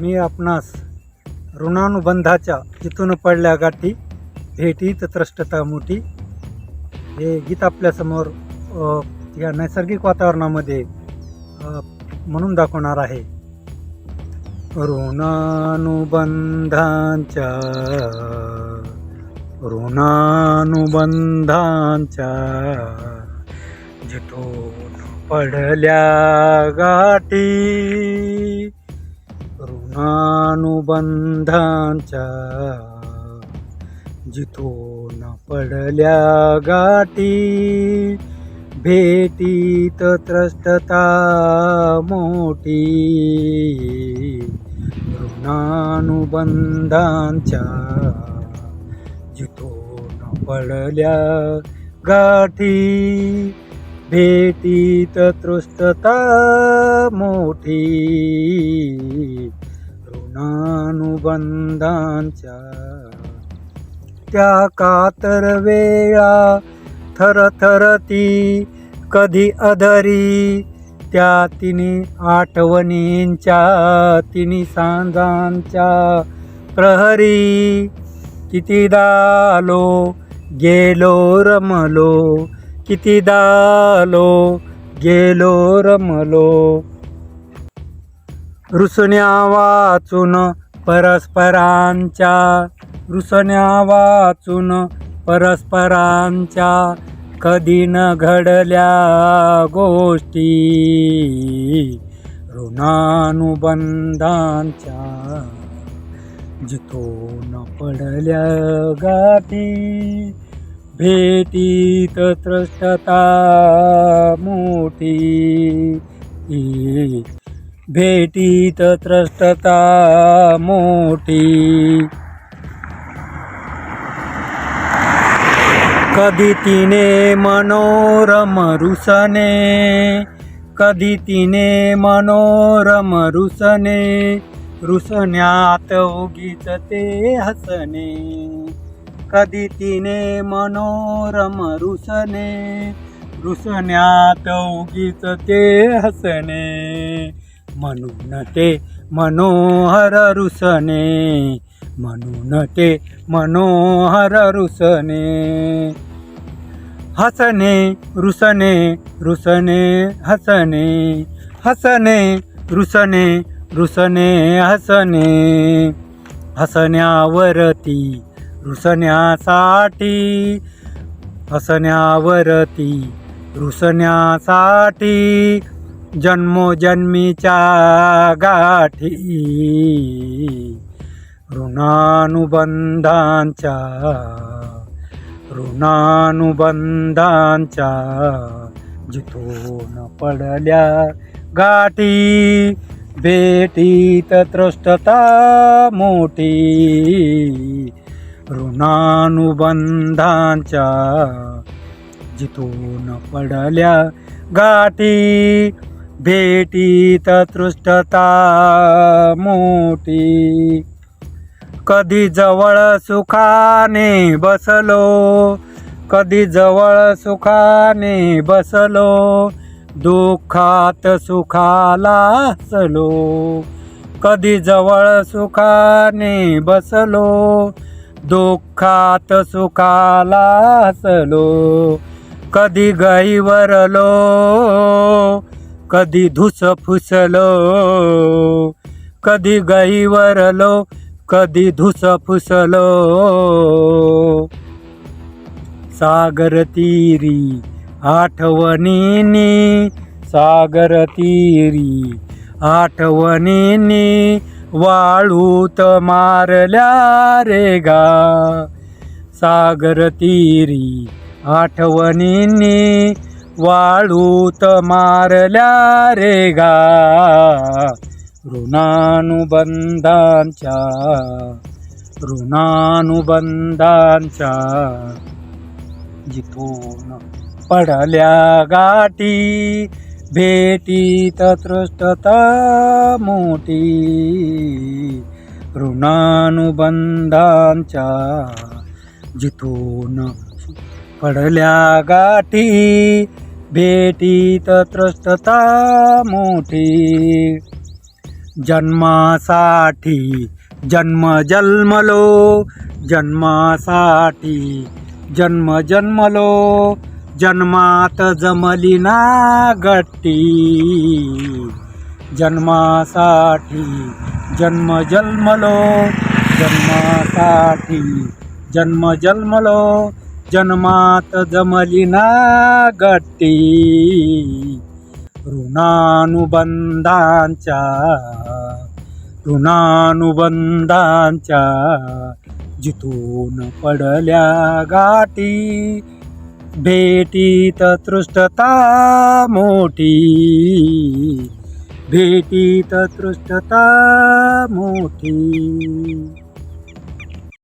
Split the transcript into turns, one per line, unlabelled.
मी आपणास ऋणानुबंधाच्या जिथून पडल्या गाठी भेटीत त्रष्टता मोठी. हे गीत आपल्यासमोर या नैसर्गिक वातावरणामध्ये म्हणून दाखवणार आहे. ऋणानुबंधांच्या ऋणानुबंधांच्या जिथून पडल्या गाठी अनुबंधांच्या जिथून पडल्या गाठी भेटीत त्रस्तता मोठी. ऋणानुबंधांच्या जिथून पडल्या गाठी भेटीत तृष्टता मोठी. ऋणानुबंधांच्या त्या कातर वेळा थरथरती कधी अधरी त्या तिने आठवणींच्या तिने सांजांच्या प्रहरी. कितीदा आलो गेलो रमलो कितीदा आलो गेलो रमलो रुसण्या वाचून परस्परांच्या रुसण्या वाचून परस्परांच्या कधी न घडल्या गोष्टी. ऋणानुबंधांच्या जिथून पडल्या गाठी भेटीत त्रष्टता मोठी. भेटीत त्रष्टता मोठी. कधी तिने मनोरम रुसने कधी तिने मनोरम रुसने रुसण्यात उगीच ते हसणे. कधी तिने मनोरम रुसने रुसण्यात उगीच ते हसणे. म्हणून ते मनोहर रुसने म्हणून ते मनोहर रुसने। हसने रुसने रुसने हसने हसने रुसने रुसने हसने। हसण्यावरती रुसण्यासाठी हसण्यावरती रुसण्यासाठी जन्मोजन्मीच्या गाठी. ऋणानुबंधांच्या ऋणानुबंधांच्या जिथून पडल्या गाठी. भेटीत त्रष्टता मोठी. ऋणानुबंधांच्या जिथून पडल्या गाठी. भेटीत तृष्टता मोठी. कधी जवळ सुखाने बसलो कधी जवळ सुखाने बसलो दुःखात सुखाला हसलो. कधी जवळ सुखाने बसलो दुःखात सुखाला हसलो. कधी गईवरलो कधी धुस फुसलो कधी गईवरलो कधी धुस फुसलो. सागर तीरी आठवणीनी सागर तीरी आठवणीनी वाळूत मारल्या रे गा. सागर तीरी आठवणींनी वाळूत मारल्या रे गा. ऋणानुबंधांच्या ऋणानुबंधांच्या. जिथून पडल्या गाठी भेटीत तृष्टता मोठी. ऋणानुबंधांच्या जिथून पडल्या गाठी भेटीत त्रस्तता मोठी. जन्मासाठी जन्म जन्मलो जन्मासाठी जन्म जन्मलो जन्मात जमली ना गट्टी. जन्मासाठी जन्म जन्मलो जन्मासाठी जन्म जन्मलो जन्मात जमली ना गट्टी. ऋणानुबंधांच्या ऋणानुबंधांच्या जिथून पडल्या गाठी. भेटीत तृष्टता मोठी. भेटीत तृष्टता मोठी.